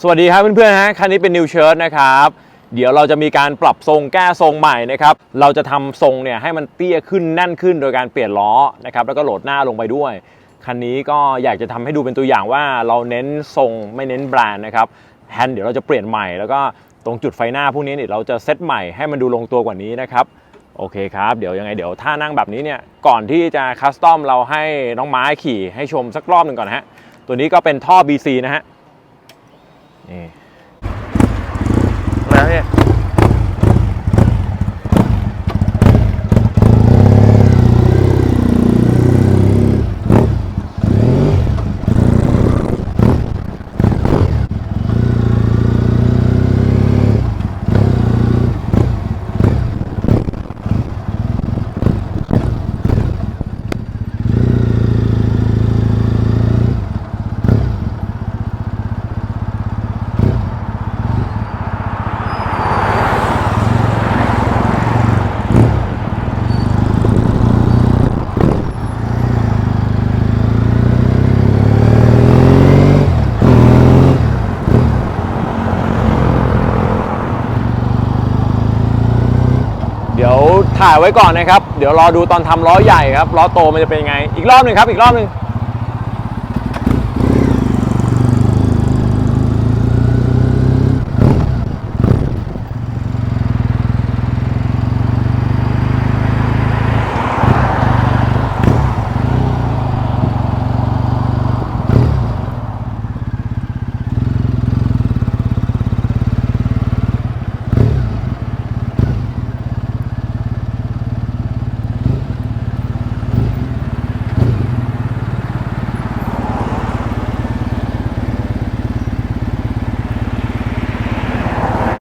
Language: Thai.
สวัสดีครับเพื่อนๆฮะคันนี้เป็น New Shirt นะครับเดี๋ยวเราจะมีการปรับทรงแก้ทรงใหม่นะครับ เราจะทำทรงเนี่ยให้มันเตี้ยขึ้นแน่นขึ้นโดยการเปลี่ยนล้อนะครับแล้วก็โหลดหน้าลงไปด้วย คันนี้ก็อยากจะทำให้ดูเป็นตัวอย่างว่าเราเน้นทรงไม่เน้นแบรนด์นะครับแฮนด์เดี๋ยวเราจะเปลี่ยนใหม่แล้วก็ตรงจุดไฟหน้าพวกนี้เนี่ยเราจะเซตใหม่ให้มันดูลงตัวกว่านี้นะครับโอเคครับเดี๋ยวยังไงเดี๋ยวถ้านั่งแบบนี้เนี่ยก่อนที่จะคัสตอมเราให้น้องไม้ขี่ให้ชมสักรอบหนึ่งก่อนนะฮะตัวนี้ก็เป็นท่อ BC นะฮะ นี่ เดี๋ยวถ่ายไว้ก่อนนะครับ เดี๋ยวรอดูตอนทำล้อใหญ่ครับล้อโตมันจะเป็นยังไง อีกรอบหนึ่งครับ อีกรอบหนึ่ง